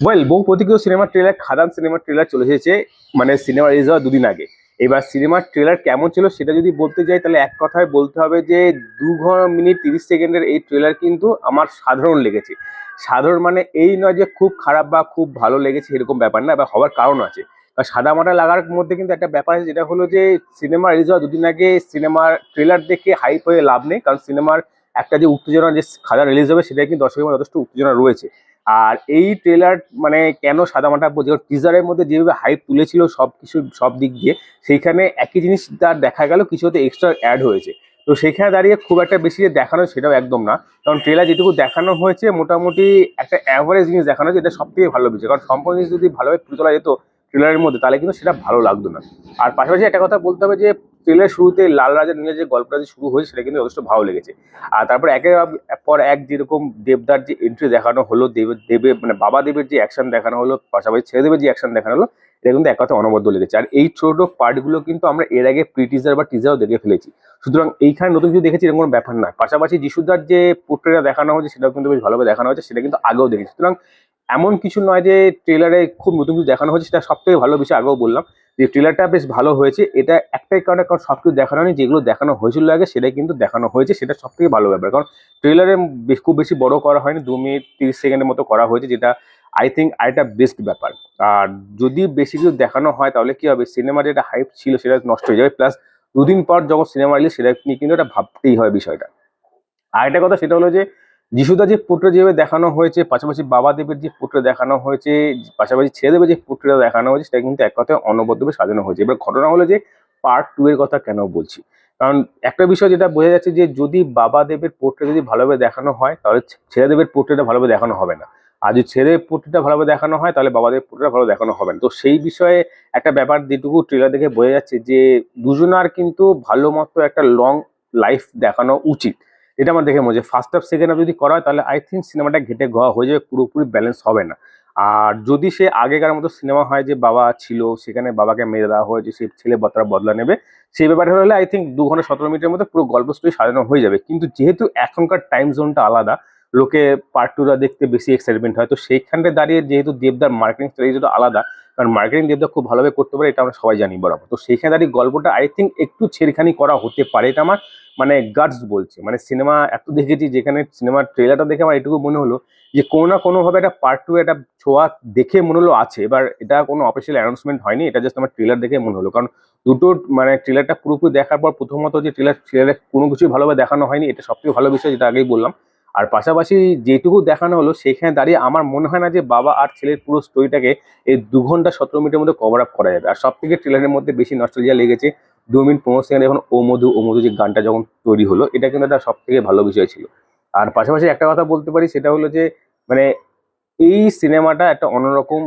Well বহু প্রতীক্ষিত সিনেমার ট্রেলার খাদান সিনেমার ট্রেলার চলে এসেছে মানে সিনেমা রিলিজ হওয়ার দুদিন আগে। এবার সিনেমার ট্রেলার কেমন ছিল সেটা যদি বলতে যাই, তাহলে এক কথায় বলতে হবে যে, দু মিনিট তিরিশ সেকেন্ডের এই ট্রেলার কিন্তু আমার সাধারণ লেগেছে। সাধারণ মানে এই নয় যে খুব খারাপ বা খুব ভালো লেগেছে এরকম ব্যাপার না, বা হওয়ার কারণ আছে। বা সাদা মাটা লাগার মধ্যে কিন্তু একটা ব্যাপার আছে, যেটা হলো যে সিনেমা রিলিজ হওয়ার দুদিন আগে সিনেমার ট্রেলার দেখে হাইপ হয়ে লাভ নেই, কারণ সিনেমার একটা যে উত্তেজনা যে খাদা রিলিজ হবে সেটা কিন্তু দর্শকের যথেষ্ট উত্তেজনা রয়েছে। আর এই ট্রেলার মানে কেন সাদামাটা বলছে টিজারের মধ্যে যেভাবে হাইপ তুলেছিল সব কিছু সব দিক দিয়ে, সেইখানে একই জিনিস তার দেখা গেল, কিছু হতে এক্সট্রা অ্যাড হয়েছে। তো সেখানে দাঁড়িয়ে খুব একটা বেশি যে দেখানো সেটাও একদম না। কারণ ট্রেলার যেটুকু দেখানো হয়েছে, মোটামুটি একটা অ্যাভারেজ জিনিস দেখানো হয়েছে, এটা সব থেকে ভালো বিষয়। কারণ সম্পূর্ণ জিনিস যদি ভালোভাবে তুলে তোলা যেত ট্রেলারের মধ্যে, তাহলে কিন্তু সেটা ভালো লাগতো না। আর পাশাপাশি একটা কথা বলতে হবে যে ট্রেলার শুরুতে লাল রাজা নীলের যে গল্পটা যে শুরু হয়েছে, সেটা কিন্তু যথেষ্ট ভালো লেগেছে। আর তারপর একের পর এক যেরকম দেবদার যে এন্ট্রি দেখানো হলো, দেব, দেবে মানে বাবা দেবের যে অ্যাকশন দেখানো হলো, পাশাপাশি ছেলে দেবের যে অ্যাকশন দেখানো হলো, এটা কিন্তু এক কথা অনবদ্য লেগেছে। আর এই ছোট পার্টগুলো কিন্তু আমরা এর আগে প্রি টিজার বা টিজারও দেখে ফেলেছি। সুতরাং এইখানে নতুন কিছু দেখেছি এরকম কোনো ব্যাপার না। পাশাপাশি যিশুদার যে পোর্ট্রেটা দেখানো হয়েছে, সেটাও কিন্তু বেশ ভালোভাবে দেখানো হয়েছে, সেটা কিন্তু আগেও দেখেছি। সুতরাং এমন কিছু নয় যে ট্রেলারে খুব নতুন কিছু দেখানো হয়েছে, সেটা সব থেকে ভালো বিষয় আগেও বললাম। যে ট্রেলারটা বেশ ভালো হয়েছে, এটা একটাই কারণে, কারণ সব কিছু দেখানো নেই যেগুলো দেখানো হয়েছিল আগে, সেটাই কিন্তু দেখানো হয়েছে, সেটা সব থেকে ভালো ব্যাপার। কারণ ট্রেলারে খুব বেশি বড় করা হয়নি, দু মিনিট, তিরিশ সেকেন্ডের মতো করা হয়েছে, যেটা আই থিঙ্ক আরেকটা বেস্ট ব্যাপার। আর যদি বেশি কিছু দেখানো হয়, তাহলে কি হবে? সিনেমার যেটা হাইপ ছিল, সেটা নষ্ট হয়ে যাবে প্লাস দুদিন পর যখন সিনেমা রিলিজ সেটা নিয়ে কিন্তু এটা ভাবতেই হয় বিষয়টা। আরেকটা কথা, সেটা হলো যে যিশুদা যে পোট্রে যেভাবে দেখানো হয়েছে, পাশাপাশি বাবা দেবের যে পোট্রে দেখানো হয়েছে, পাশাপাশি ছেলে দেবের যে পোট্রেটা দেখানো হয়েছে, সেটা কিন্তু এক কথায় অনবদ্যভাবে সাজানো হয়েছে। এবার ঘটনা হলো যে পার্ট টু এর কথা কেন বলছি? কারণ একটা বিষয় যেটা বোঝা যাচ্ছে যে যদি বাবা দেবের পোট্রে যদি ভালোভাবে দেখানো হয়, তাহলে ছেলে দেবের পোট্রেটা ভালোভাবে দেখানো হবে না। আর যদি ছেলে পোট্রেটা ভালোভাবে দেখানো হয়, তাহলে বাবাদের পোট্রেটা ভালো দেখানো হবে না। তো সেই বিষয়ে একটা ব্যাপার যেটুকু ট্রেলার দেখে বোঝা যাচ্ছে যে দুজনার কিন্তু ভালো মতো একটা লং লাইফ দেখানো উচিত। এটা আমার দেখে মনে হচ্ছে ফার্স্ট হাফ সেকেন্ড হাফ যদি করা হয়, তাহলে আই থিঙ্ক সিনেমাটা ঘেটে ঘোয়া হয়ে যাবে, পুরোপুরি ব্যালেন্স হবে না। আর যদি সে আগেকার মতো সিনেমা হয় যে বাবা ছিল, সেখানে বাবাকে মেরে দেওয়া হয়েছে সে ছেলে বতরা বদলা নেবে, সেই ব্যাপারে হলে আই থিঙ্ক দু ঘণ্টা সতেরো মিনিটের মধ্যে পুরো গল্প স্টোরি সাজানো হয়ে যাবে। কিন্তু যেহেতু এখনকার টাইম জোনটা আলাদা, লোকে পার্ট টুরা দেখতে বেশি এক্সাইটমেন্ট হয়, তো সেইখানটা দাঁড়িয়ে যেহেতু দেবদার মার্কেটিং স্ট্র্যাটেজিটা আলাদা কারণ মার্কেটিং দেবদা খুব ভালোভাবে করতে পারে, এটা আমরা সবাই জানি বরাবর। তো সেইখানে দাঁড়িয়ে গল্পটা আই থিঙ্ক একটু ছেড়খানি করা হতে পারে, এটা আমার মানে গার্ডস বলছে। মানে সিনেমা এত দেখেছি যেখানে সিনেমার ট্রেলারটা দেখে আমার এটুকু মনে হলো যে, কোনো না কোনোভাবে একটা পার্ট টু একটা ছোঁয়া দেখে মনে হলো আছে, এবার এটা কোনো অফিসিয়াল অ্যানাউন্সমেন্ট হয়নি, এটা জাস্ট আমার ট্রেলার দেখে মনে হলো। কারণ দুটো মানে ট্রেলারটা পুরোপুরি দেখার পর প্রথমত যে ট্রেলার ট্রেলারে কোনো কিছুই ভালোভাবে দেখানো হয়নি, এটা সবথেকে ভালো বিষয় যেটা আগেই বললাম। আর পাশাপাশি যেটুকু দেখানো হলো, সেখানে দাঁড়িয়ে আমার মনে হয় না যে বাবা আর ছেলের পুরো স্টোরিটাকে এই দু ঘণ্টা সতেরো মিনিটের মধ্যে কভার আপ করা যাবে। আর সব থেকে ট্রেলারের মধ্যে বেশি নস্টালজিয়া লেগেছে দু মিনিট পনেরো সেকেন্ড এখন ও মধু ও মধু যে গানটা যখন তৈরি হলো, এটা কিন্তু একটা সব থেকে ভালো বিষয় ছিল। আর পাশাপাশি একটা কথা বলতে পারি, সেটা হলো যে মানে এই সিনেমাটা একটা অন্যরকম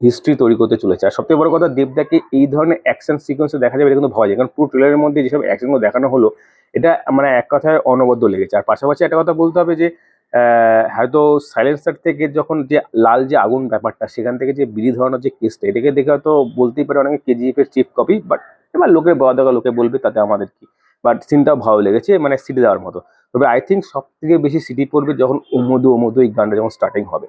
হিস্ট্রি তৈরি করতে চলেছে। আর সবথেকে বড় কথা, দেবদাকে এই ধরনের অ্যাকশন সিকোয়েন্সে দেখা যাবে, এটা কিন্তু ভাবা যায়। কারণ পুরো ট্রেলারের মধ্যে যেসব অ্যাকশনগুলো দেখানো হলো এটা মানে এক কথায় অনবদ্য লেগেছে। আর পাশাপাশি একটা কথা বলতে হবে যে হয়তো সাইলেন্সার থেকে যখন যে লাল যে আগুন ব্যাপারটা, সেখান থেকে যে বিড়ি ধরানোর যে কেসটা এটাকে দেখে হয়তো বলতেই পারে অনেকে কেজিএফ এর চিপ কপি বাট এবার লোকের বলা দেখা লোকে বলবে তাতে আমাদের কি? বাট সিনটাও ভালো লেগেছে মানে সিটি দেওয়ার মতো। তবে আই থিঙ্ক সব থেকে বেশি সিটি পড়বে যখন ওমধু ওমধু এই গানটা যখন স্টার্টিং হবে।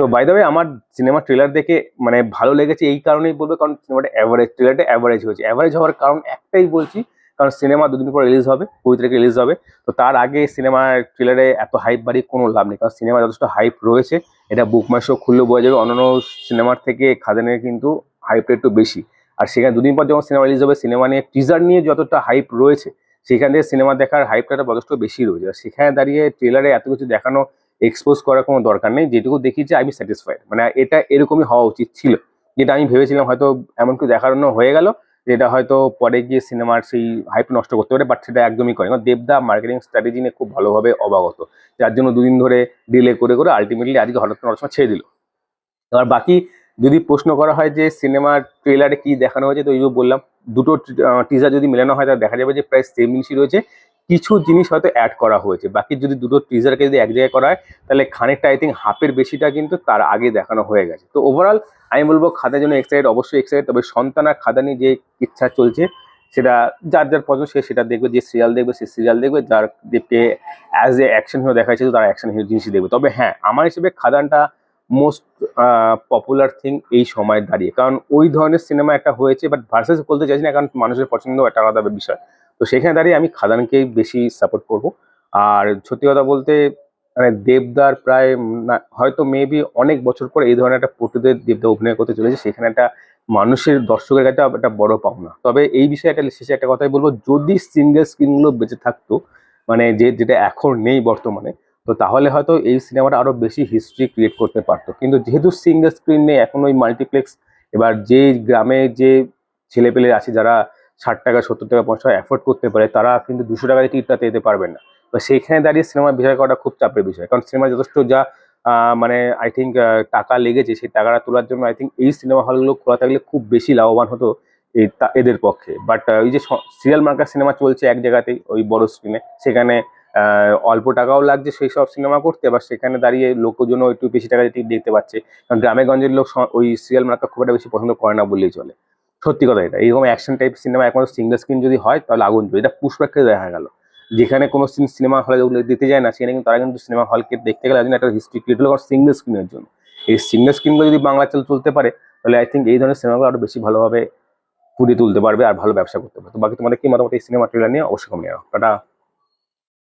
তো বাই আমার সিনেমা ট্রেলার দেখে মানে ভালো লেগেছে এই কারণেই বলবে, কারণ সিনেমাটা অ্যাভারেজ ট্রেলারটা অ্যাভারেজ হয়েছে। অ্যাভারেজ হওয়ার কারণ একটাই বলছি কারণ সিনেমা দুদিন পর রিলিজ হবে, কুড়ি তারিখে রিলিজ হবে। তো তার আগে সিনেমার ট্রেলারে এত হাইপ বাড়িয়ে কোনো লাভ নেই, কারণ সিনেমা যথেষ্ট হাইপ রয়েছে। এটা বুক মাই খুললে বোঝা যাবে, অন্যান্য সিনেমার থেকে খাদানের কিন্তু হাইপটা একটু বেশি। আর সেখানে দুদিন পর যখন সিনেমা রিলিজ হবে, সিনেমা নিয়ে টিজার নিয়ে যতটা হাইপ রয়েছে, সেখান থেকে সিনেমা দেখার হাইপটা যথেষ্ট বেশি রয়েছে। আর সেখানে দাঁড়িয়ে ট্রেলারে এত কিছু দেখানো এক্সপোজ করার কোনো দরকার নেই, যেটুকু দেখিয়েছি আমি স্যাটিসফাইড মানে এটা এরকমই হওয়া উচিত ছিল। যেটা আমি ভেবেছিলাম হয়তো এমন কিছু দেখানো হয়ে গেল যেটা হয়তো পরে গিয়ে সিনেমার সেই হাইপ নষ্ট করতে পারে বাট সেটা একদমই করে কারণ দেবদা মার্কেটিং স্ট্র্যাটেজি নিয়ে খুব ভালোভাবে অবগত। যার জন্য দুদিন ধরে ডিলে করে করে আলটিমেটলি আজকে হঠাৎ করে ছেড়ে দিল। এবার বাকি যদি প্রশ্ন করা হয় যে সিনেমার ট্রেলারে কি দেখানো হয়েছে, তো এই বললাম, দুটো টিজার যদি মেলানো হয়, তাহলে দেখা যাবে যে প্রায় সেম জিনিসই রয়েছে। কিছু জিনিস হয়তো অ্যাড করা হয়েছে। বাকি যদি দুটো টিজারকে যদি এক জায়গায় করা হয়, তাহলে খানিকটা আই থিঙ্ক হাফের বেশিটা কিন্তু তার আগে দেখানো হয়ে গেছে। তো ওভারঅল আমি বলব খাদার জন্য এক্সাইটেড অবশ্যই এক্সাইটেড তবে সন্তান আর খাদানি যে ইচ্ছা চলছে, সেটা যার যার পছন্দ, সে সেটা দেখবে, যে সিরিয়াল দেখবে, সে সিরিয়াল দেখবে, যার দেখতে অ্যাজ এ অ্যাকশন হিরো দেখা যাচ্ছে, তারা অ্যাকশন হিরো জিনিসই দেখবে। তবে হ্যাঁ আমার হিসেবে খাদানটা মোস্ট পপুলার থিং এই সময় দাঁড়িয়ে। কারণ ওই ধরনের সিনেমা একটা হয়েছে বাট ভার্সেস বলতে চাইছি না, কারণ মানুষের পছন্দ একটা আলাদা বিষয়। তো সেখানে দাঁড়িয়ে আমি খাদানকেই বেশি সাপোর্ট করব। আর সত্যি কথা বলতে মানে দেবদার প্রায় হয়তো মেবি অনেক বছর পর এই ধরনের একটা পটুদের দেবদা অভিনয় করতে চলেছে, সেখানে একটা মানুষের, দর্শকের কাছে একটা বড় পাওনা। তবে এই বিষয়ে একটা শেষে একটা কথাই বলব, যদি সিঙ্গেল স্ক্রিনগুলো বেঁচে থাকতো মানে যে, যেটা এখন নেই বর্তমানে, তো তাহলে হয়তো এই সিনেমাটা আরও বেশি হিস্ট্রি ক্রিয়েট করতে পারতো। কিন্তু যেহেতু সিঙ্গেল স্ক্রিন নেই, এখন ওই মাল্টিপ্লেক্স এবার যে গ্রামে যে ছেলেপেলে আছে যারা ষাট টাকা, সত্তর টাকা টাকা অ্যাফোর্ড করতে পারে, তারা কিন্তু দুশো টাকা টিকিটটা যেতে পারবে না। তো সেইখানে দাঁড়িয়ে সিনেমা বিষয় করাটা খুব চাপের বিষয়। কারণ সিনেমা যথেষ্ট যা মানে আই থিঙ্ক টাকা লেগেছে, সেই টাকাটা তোলার জন্য আই থিঙ্ক এই সিনেমা হলগুলো খোলা থাকলে খুব বেশি লাভবান হতো এই এদের পক্ষে। বাট ওই যে সিরিয়াল মার্কার সিনেমা চলছে এক জায়গাতেই, ওই বড় স্ক্রিনে সেখানে অল্প টাকাও লাগছে সেই সব সিনেমা করতে এবার সেখানে দাঁড়িয়ে লোকজনও একটু বেশি টাকা দেখতে পাচ্ছে। কারণ গ্রামে গঞ্জের লোক ওই সিরিয়াল মার্কা খুব একটা বেশি পছন্দ করে না বললেই চলে। সত্যি কথা এটা। এইরকম অ্যাকশন টাইপ সিনেমা একমাত্র সিঙ্গেল স্ক্রিন যদি হয়, তাহলে আগুন জ্বলে। এটা পুষ্পাকে দেখা গেল। যেখানে কোনো সিনেমা হলে দিতে যায় না, সেখানে কিন্তু তারা কিন্তু সিনেমা হলকে দেখতে গেলে একটা হিস্ট্রি ক্রিয়েট হলো সিঙ্গেল স্ক্রিনের জন্য। এই সিঙ্গেল স্ক্রিনগুলো যদি বাংলা চল চলতে পারে, তাহলে আই থিঙ্ক এই ধরনের সিনেমাগুলো আরও বেশি ভালোভাবে ফুটিয়ে তুলতে পারবে আর ভালো ব্যবসা করতে পারবে। তো বাকি তোমাদের কি মতামত এই সিনেমা ট্রেলার নিয়ে? অবশ্যই কমে টাটা।